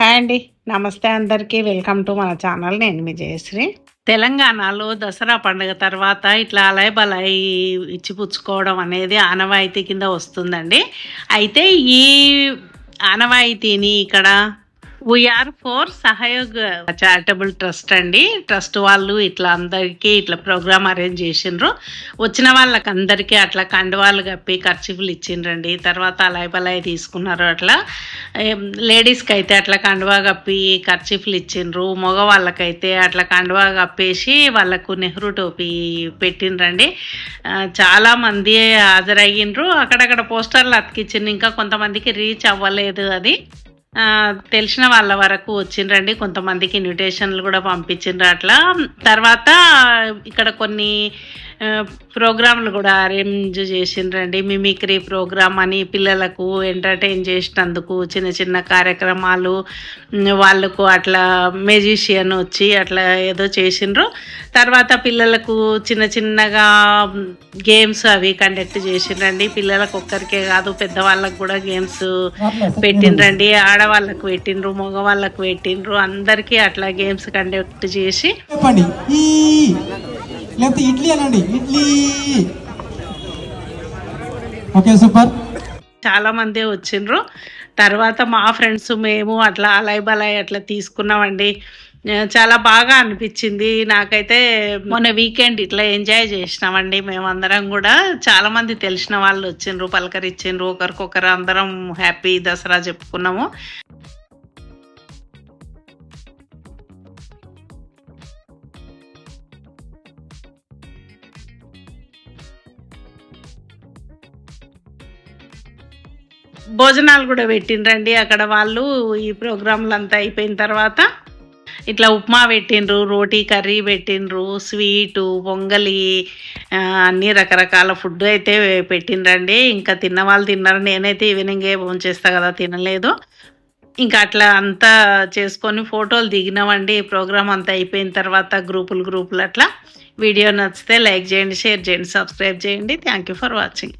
Hi అండి. నమస్తే అందరికీ. వెల్కమ్ టు మన ఛానల్. నేను మీ జయశ్రీ. తెలంగాణలో దసరా పండుగ తర్వాత ఇట్లా అలయ్ బలయ్ ఇచ్చిపుచ్చుకోవడం అనేది ఆనవాయితీ కింద వస్తుందండి. అయితే ఈ ఆనవాయితీని ఇక్కడ VR four Sahyog charitable trust అండి. ట్రస్ట్ వాళ్ళు ఇట్లా అందరికీ ఇట్లా ప్రోగ్రామ్ అరేంజ్ చేసిండ్రు. వచ్చిన వాళ్ళకి అందరికీ అట్లా కండువాలు కప్పి ఖర్చులు ఇచ్చిండ్రండి. తర్వాత అలాయ్ తీసుకున్నారు అట్లా. లేడీస్కి అయితే అట్లా కండువా కప్పి ఖర్చీఫ్లు ఇచ్చిండ్రు. మగవాళ్ళకైతే అట్లా కండువా కప్పేసి వాళ్ళకు నెహ్రూ టోపీ పెట్టిండ్రండి. చాలామంది చాలా మంది హాజరయ్యిండ్రు. అక్కడక్కడ పోస్టర్లు అతికిచ్చిండ్రు ఇంకా కొంతమందికి రీచ్ అవ్వలేదు అది. తెలిసిన వాళ్ళ వరకు వచ్చిండ్రండి. కొంతమందికి ఇన్విటేషన్లు కూడా పంపించిండ్రు అట్లా. తర్వాత ఇక్కడ కొన్ని ప్రోగ్రాంలు కూడా అరేంజ్ చేసిండ్రండి. మిమిక్రీ ప్రోగ్రామ్ అని పిల్లలకు ఎంటర్టైన్ చేసినందుకు చిన్న చిన్న కార్యక్రమాలు వాళ్ళకు అట్లా మెజిషియన్ వచ్చి అట్లా ఏదో చేసిండ్రు. తర్వాత పిల్లలకు చిన్న చిన్నగా గేమ్స్ అవి కండక్ట్ చేసిండ్రండి. పిల్లలకు ఒక్కరికే కాదు పెద్దవాళ్ళకు కూడా గేమ్స్ పెట్టిండ్రండి. ఆడవాళ్ళకు పెట్టిండ్రు మగవాళ్ళకు పెట్టిండ్రు. అందరికీ అట్లా గేమ్స్ కండక్ట్ చేసి లేకపోతే ఇడ్లీ అనండి. ఇడ్లీ. Okay super. చాలా మంది వచ్చిండ్రు. తర్వాత మా ఫ్రెండ్స్ మేము అట్లా అలాయ్ బలాయ్ అట్లా తీసుకున్నామండి. చాలా బాగా అనిపించింది. నాకైతే మొన్న వీకెండ్ ఇట్లా ఎంజాయ్ చేసినామండి మేమందరం కూడా. చాలా మంది తెలిసిన వాళ్ళు వచ్చిండ్రు పలకరించిండ్రు ఒకరికొకరు అందరం హ్యాపీ దసరా చెప్పుకున్నాము. భోజనాలు కూడా పెట్టిండ్రండి. అక్కడ వాళ్ళు ఈ ప్రోగ్రాంలు అంతా అయిపోయిన తర్వాత ఇట్లా ఉప్మా పెట్టిండ్రు రోటీ కర్రీ పెట్టిండ్రు స్వీటు పొంగలి అన్ని రకరకాల ఫుడ్ అయితే పెట్టిండ్రండి. ఇంకా తిన్న వాళ్ళు తిన్నారు. నేనైతే ఈవినింగే చేస్తా కదా తినలేదు. ఇంకా అట్లా అంతా చేసుకొని ఫోటోలు దిగినామండి. ప్రోగ్రామ్ అంతా అయిపోయిన తర్వాత గ్రూపులు గ్రూపులు అట్లా. వీడియో నచ్చితే లైక్ చేయండి షేర్ చేయండి సబ్స్క్రైబ్ చేయండి. Thank you for watching.